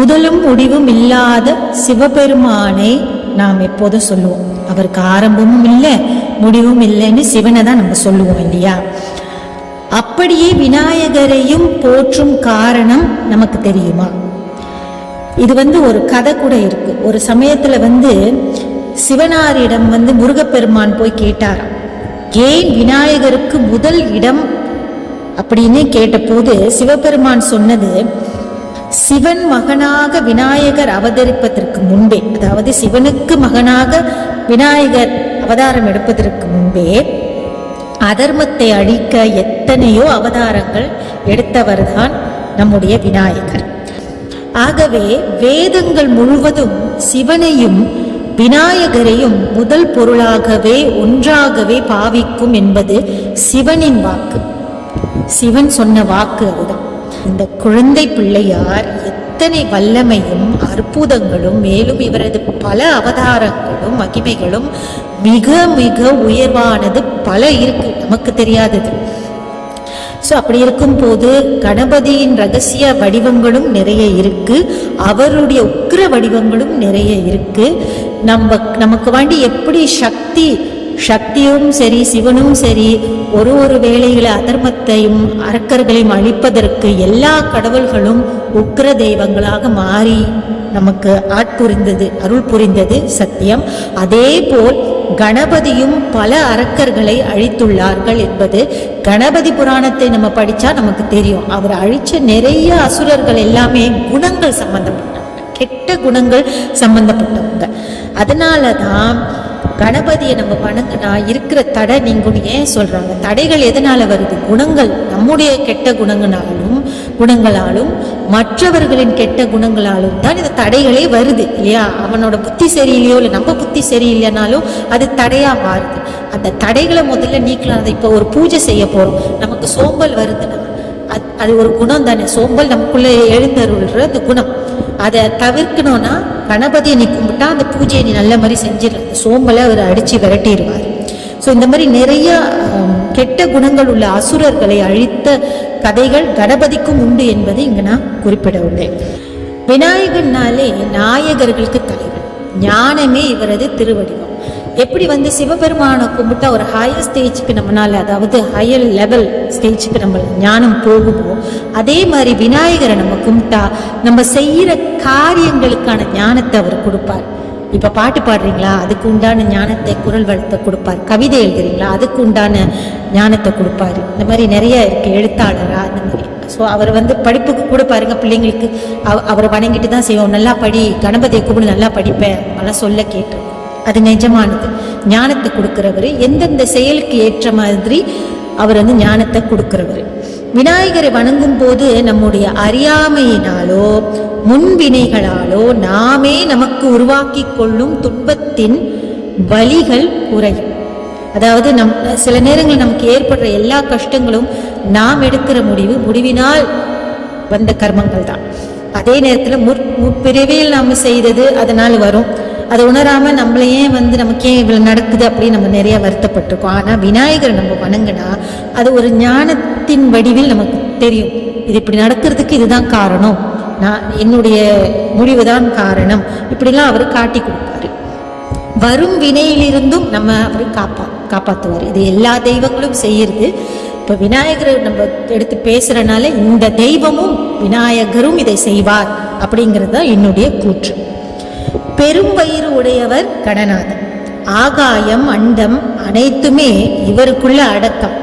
முதலும் முடிவும் இல்லாத சிவபெருமானை நாம் எப்போதும் சொல்லுவோம்? அவருக்கு ஆரம்பமும் இல்லை முடிவும் இல்லைன்னு சிவனை தான் நம்ம சொல்லுவோம் இல்லையா? அப்படியே விநாயகரையும் போற்றும் காரணம் நமக்கு தெரியுமா? இது வந்து ஒரு கதை கூட இருக்கு. ஒரு சமயத்துல வந்து சிவனாரிடம் வந்து முருகப்பெருமான் போய் கேட்டாராம். ஏன் விநாயகருக்கு முதல் இடம்? அப்படின்னு கேட்டபோது சிவபெருமான் சொன்னது சிவன் மகனாக விநாயகர் அவதரிப்பதற்கு முன்பே அதாவது சிவனுக்கு மகனாக விநாயகர் அவதாரம் எடுப்பதற்கு முன்பே அதர்மத்தை அழிக்க எத்தனையோ அவதாரங்கள் எடுத்தவர்தான் நம்முடைய விநாயகர். ஆகவே வேதங்கள் முழுவதும் சிவனையும் விநாயகரையும் முதல் பொருளாகவே ஒன்றாகவே பாவிக்கும் என்பது சிவனின் வாக்கு. சிவன் சொன்ன வாக்கு அதுதான். இந்த குழந்தை பிள்ளையார் எத்தனை வல்லமையும் அற்புதங்களும் மேலும் இவரது பல அவதாரங்களும் மகிமைகளும் மிக மிக உயர்வானது பல இருக்கு. நமக்கு தெரியாதது. ஸோ அப்படி இருக்கும்போது கணபதியின் ரகசிய வடிவங்களும் நிறைய இருக்கு. அவருடைய உக்கிர வடிவங்களும் நிறைய இருக்கு. நம்ம நமக்கு வேண்டி எப்படி சக்தி சக்தியும் சரி சிவனும் சரி ஒரு ஒரு வேளைகளை அதர்மத்தையும் அரக்கர்களையும் அழிப்பதற்கு எல்லா கடவுள்களும் உக்கிர தெய்வங்களாக மாறி நமக்கு ஆட்புரிந்தது அருள் புரிந்தது சத்தியம். அதே போல் கணபதியும் பல அரக்கர்களை அழித்துள்ளார்கள் என்பது கணபதி புராணத்தை நம்ம படித்தா நமக்கு தெரியும். அவர் அழித்த நிறைய அசுரர்கள் எல்லாமே குணங்கள் சம்பந்தப்பட்டவங்க கெட்ட குணங்கள் சம்பந்தப்பட்டவங்க. அதனால தான் கணபதியை நம்ம வணங்கினா இருக்கிற தடை நீங்கன்னு ஏன் சொல்றாங்க? தடைகள் எதனால வருது? குணங்கள். நம்முடைய கெட்ட குணங்களாலும் குணங்களாலும் மற்றவர்களின் கெட்ட குணங்களாலும் தான் இந்த தடைகளே வருது இல்லையா? அவனோட புத்தி சரியில்லையோ இல்லை நம்ம புத்தி சரியில்லைனாலும் அது தடையா மாறுது. அந்த தடைகளை முதல்ல நீக்கலாம். அதை இப்போ ஒரு பூஜை செய்ய போகிறோம் நமக்கு சோம்பல் வருதுன்னா அது அது ஒரு குணம் தானே. சோம்பல் நமக்குள்ளே எழுந்தருள்ற அந்த குணம். அதை தவிர்க்கணும்னா கணபதியை நீ கும்பிட்டா அந்த பூஜையை நீ நல்ல மாதிரி செஞ்சிடலாம். சோம்பலை அவர் அடித்து விரட்டிடுவார். ஸோ இந்த மாதிரி நிறைய கெட்ட குணங்கள் உள்ள அசுரர்களை அழித்த கதைகள் கணபதிக்கும் உண்டு என்பதை இங்கே நான் குறிப்பிட உள்ளேன். விநாயகன்னாலே நாயகர்களுக்கு தலைவன். ஞானமே இவரது திருவடிவம். எப்படி வந்து சிவபெருமானை கும்பிட்டா ஒரு ஹையர் ஸ்டேஜுக்கு நம்மளால அதாவது ஹையர் லெவல் ஸ்டேஜுக்கு நம்ம ஞானம் போகுமோ அதே மாதிரி விநாயகரை நம்ம கும்பிட்டா நம்ம செய்கிற காரியங்களுக்கான ஞானத்தை அவர் கொடுப்பார். இப்போ பாட்டு பாடுறீங்களா? அதுக்கு உண்டான ஞானத்தை குரல் வளத்தை கொடுப்பார். கவிதை எழுதுறீங்களா? அதுக்கு உண்டான ஞானத்தை கொடுப்பாரு. இந்த மாதிரி நிறைய இருக்குது எழுத்தாளராக அந்த மாதிரி. ஸோ அவர் வந்து படிப்புக்கு கூட பாருங்கள் பிள்ளைங்களுக்கு அவ- அவரை வணங்கிட்டு தான் செய்வோம். நல்லா படி கணபதியை கூப்பிடு நல்லா படிப்பேன் நல்லா சொல்ல கேட்டிருக்கோம். அது நிஜமானது. ஞானத்தை கொடுக்குறவர் எந்தெந்த செயலுக்கு ஏற்ற மாதிரி அவர் வந்து ஞானத்தை கொடுக்குறவர். விநாயகரை வணங்கும் போது நம்முடைய அறியாமையினாலோ முன்வினைகளாலோ நாமே நமக்கு உருவாக்கி கொள்ளும் துன்பத்தின் வலிகள் குறையும். அதாவது நம் சில நேரங்களில் நமக்கு ஏற்படுற எல்லா கஷ்டங்களும் நாம் எடுக்கிற முடிவு முடிவினால் வந்த கர்மங்கள் தான் அதே நேரத்தில் முற் முற்பிறவியில் நாம் செய்தது அதனால் வரும். அதை உணராமல் நம்மளையே வந்து நமக்கு ஏன் இவ்வளோ நடக்குது அப்படின்னு நம்ம நிறைய வருத்தப்பட்டிருக்கோம். ஆனால் விநாயகரை நம்ம வணங்கினா அது ஒரு ஞானத்தின் வடிவில் நமக்கு தெரியும். இது இப்படி நடக்கிறதுக்கு இதுதான் காரணம். நான் என்னுடைய முடிவுதான் காரணம். இப்படிலாம் அவர் காட்டி கொடுப்பாரு. வரும் வினையிலிருந்தும் நம்ம அவர் காப்பா காப்பாற்றுவார் இது எல்லா தெய்வங்களும் செய்யறது. இப்போ விநாயகரை நம்ம எடுத்து பேசுகிறனால இந்த தெய்வமும் விநாயகரும் இதை செய்வார் அப்படிங்கிறது தான் என்னுடைய கூற்று. பெரும் வயிறு உடையவர் கடநாதன் ஆகாயம் அண்டம் அனைத்துமே இவருக்குள்ள அடக்கம்.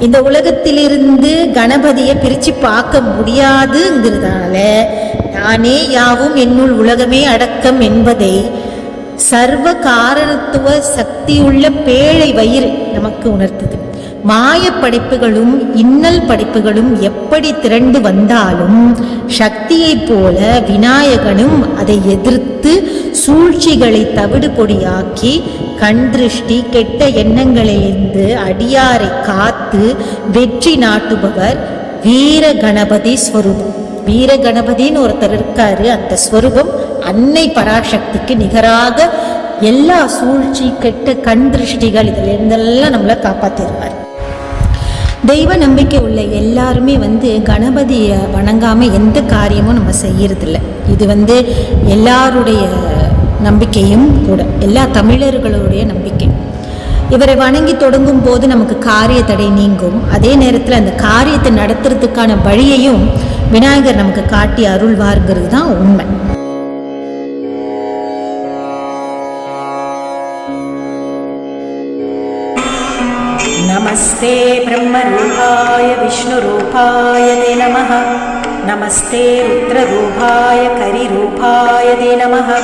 இந்த உலகத்திலிருந்து கணபதியை பிரித்து பார்க்க முடியாதுங்கிறதால நானே யாவும் என்னுள் உலகமே அடக்கம் என்பதை சர்வ காரணத்துவ சக்தியுள்ள பேழை வயிறு நமக்கு உணர்த்தது. மாய படைப்புகளும் இன்னல் படைப்புகளும் எப்படி திரண்டு வந்தாலும் சக்தியைப் போல விநாயகனும் அதை எதிர்த்து சூழ்ச்சிகளை தவிடு பொடியாக்கி கண் திருஷ்டி கெட்ட எண்ணங்களிலிருந்து அடியாரை காத்து வெற்றி நாட்டுபவர் வீர கணபதி ஸ்வரூபம். வீர கணபதின்னு ஒருத்தர் இருக்காரு. அந்த ஸ்வரூபம் அன்னை பராசக்திக்கு நிகராக எல்லா சூழ்ச்சி கெட்ட கண் திருஷ்டிகள் இதில் இருந்தெல்லாம் நம்மளை காப்பாற்றிடுவார் தெய்வ நம்பிக்கை உள்ள எல்லாருமே வந்து கணபதியை வணங்காமல் எந்த காரியமும் நம்ம செய்யறதில்ல. இது வந்து எல்லாருடைய நம்பிக்கையும் கூட எல்லா தமிழர்களுடைய நம்பிக்கை. இவரை வணங்கி தொடங்கும் போது நமக்கு காரிய தடை நீங்கும். அதே நேரத்தில் அந்த காரியத்தை நடத்துறதுக்கான வழியையும் விநாயகர் நமக்கு காட்டி அருள்வாருங்கிறது தான் உண்மை. नमस्ते ब्रह्मरूपाय विष्णुरूपाय ते नमः। नमस्ते रुद्ररूपाय करिरूपाय ते नमः।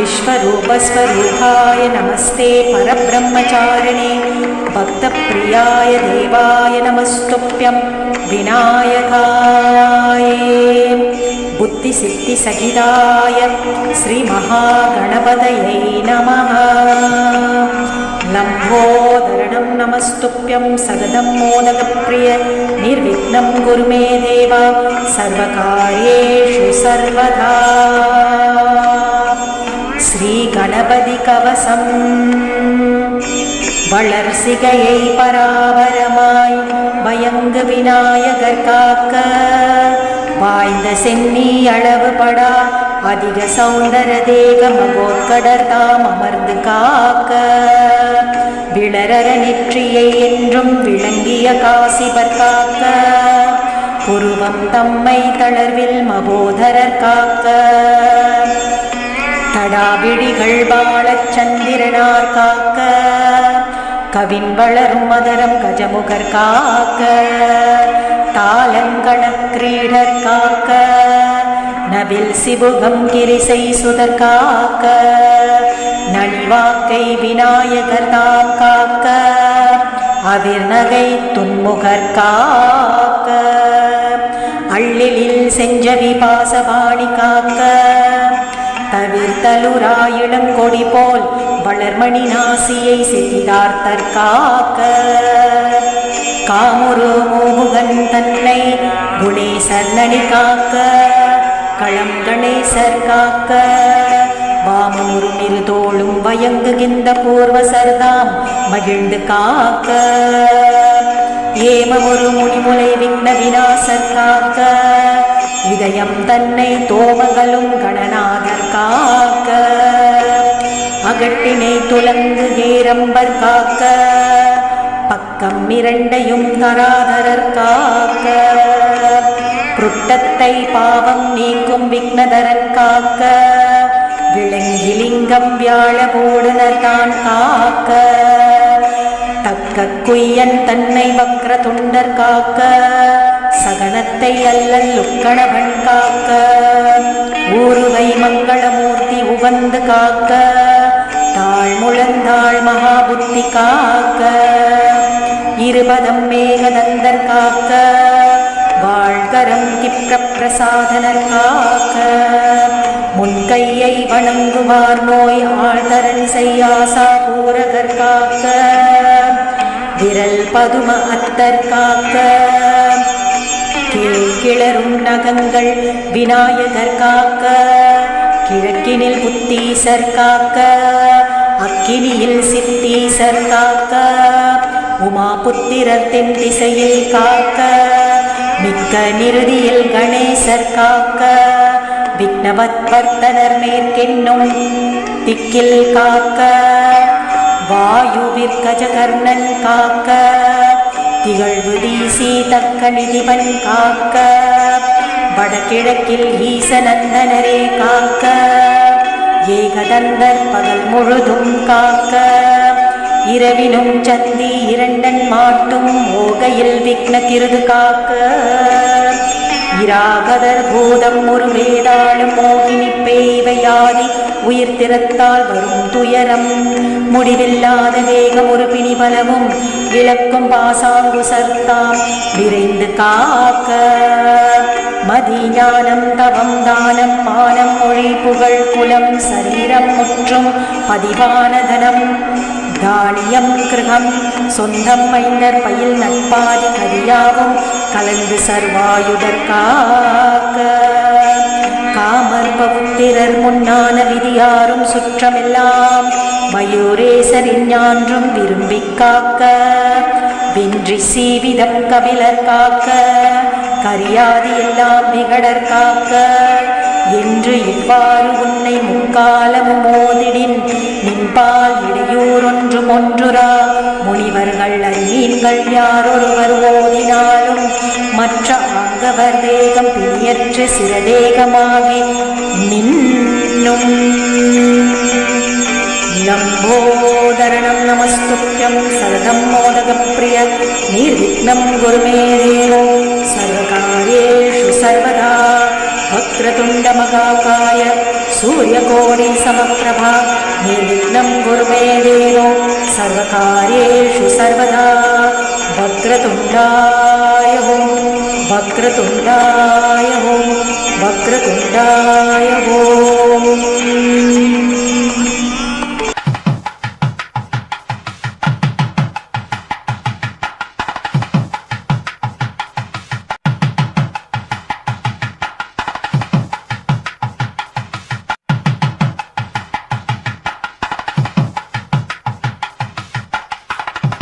विश्वरूपस्वरूपाय नमस्ते परब्रह्मचारिणे। भक्तप्रियाय देवाय नमस्तुभ्यं। विनायकाय। बुद्धिसिद्धिसहिताय श्रीमहागणपतये नमः लम्बोदरणं नमस्तुभ्यं सततं मोदकप्रिय निर्विघ्नं कुरु मे देव सर्वकार्येषु सर्वदा श्रीगणपतिकवसम् வளர்சிகையை பராபரமாய் பயங்கு விநாயகர் காக்க வாய்ந்த சென்னி அளவு படா அதிக சௌந்தர தேக மகோத்கடர் தாம் அமர்ந்து காக்க விளரர நெற்றியை என்றும் விளங்கிய காசிபர் காக்க புருவம் தம்மை தளர்வில் மகோதரர் காக்க. தடாவிடிகள் வாழச் சந்திரனார் காக்க கவின் வளரும் மதரம் கஜமுகர் காக்க. தாளங்கண கிரீடர் காக்க நவில் சிபுகம் கிரிசை சுதர் காக்க. நனிவாக்கை விநாயகர் தாம் காக்க அதிர் நகை துன்முகர் காக்க அள்ளிலில் செஞ்சவி பாசபாணி காக்க தவிர்த்தலுராயிடம் கொடி போல் வளர்மணி நாசியை செதிதார்த்தர் காக்க காமுரு மோமுகன் தன்னை குணேசர் நடி காக்க களம் கணேசர் காக்க வாமூரு மிருதோளும் வயங்குகின்ற பூர்வ சர்தாம் மகிழ்ந்து காக்க. ஏமமொரு முனிமுலை விண்ண விநாசர் காக்க. இதயம் தன்னை தோமகளும் கணநாதர் காக்க. அகட்டினை துலங்கு ஏரம்பர் காக்க. பக்கம் இரண்டையும் தராதரர் காக்க. புருட்டத்தை பாவம் நீக்கும் விக்னதரன் காக்க. விளங்கிலிங்கம் வியாழ போடுனர் தான் காக்க. தக்க குய்யன் தன்னை வக்ர துண்டர் காக்க. சகனத்தை அல்லல் உக்கணவன் காக்க. ஊருவை மங்களமூர்த்தி உவந்து காக்க. தாழ் முழந்தாள் மகாபுத்தி காக்க. இருபதம் மேகதந்தர் காக்க. வாழ்கரம் கிப்ர பிரசாதனர் காக்க. உன் கையை வணங்குவார் நோய் ஆழ்தரன் செய்யாசா பூரகர் காக்க. விரல் பதும அத்தர் காக்க. கிளரும் நகங்கள் விநாயகர் காக்க. கிழக்கினில் புத்தீசர் காக்க. அக்கினியில் சித்தீசர் காக்க. உமா புத்திரர் தென் திசையில் காக்க. மிக்க நிறுதியில் கணேசர் காக்க. விக்னவத்வர்த்தனர் மேற்கென்னும் திக்கில் காக்க வாயுவிற்கஜகர்ணன் காக்க திகழ்வு தீசி தக்க நிதிவன் காக்க வடகிழக்கில் ஈசநந்தனரே காக்க ஏகதந்தர் பகல் முழுதும் காக்க இரவினும் சந்தி இரண்டன் மாட்டும் ஓகையில் விக்ன திருது காக்க. இராகதர் பூதம் ஒரு வேதாளம் மோகினி பேய்வையாதி. உயிர் திறத்தால் வரும் துயரம். முடிவில்லாத வேகம் ஒரு பிணி பலவும் இழக்கும் பாசாங்கு சர்த்தாம். விரைந்து காக்க. மதி ஞானம் தவம் தானம் மானம் மொழி புகழ் குலம் சரீரம் முற்றும் பதிவான தனம். தானியம் கிருகம். சொந்தம் மைந்தர் பயில் நட்பாதி கரியாவும் கலந்து சர்வாயுதற்காக காமர் பவுத்திரர் முன்னான விதியாரும் சுற்றமெல்லாம். மயூரேசரின் ஞான்றும் விரும்பி காக்க. வின்றி சீவிதம் கபிலர் காக்க. கரியாதி எல்லாம் விகடர் காக்க. என்று இவ்வாறு உன்னை முக்காலம் மோதிடின். நின்பால் இடையூறொன்றும் ஒன்றுரா? முனிவர்கள் அறிவீர்கள் யாரொருவர் ஓதினாலும். மற்ற ஆங்கவர் தேகம் பிணியற்ற சிறதேகமாகி நின்னும். லம்போதரணம் நமஸ்துக்கியம் சததம் மோதகப்பிரிய. நீர்விக்னம் குருமே தேவோ सूर्यकोटिसमप्रभा निर्विघ्नं गुरु मे देवो सर्वकार्येषु सर्वदा वक्रतुण्डाय हो वक्रतुण्डाय हो वक्रतुण्डाय हो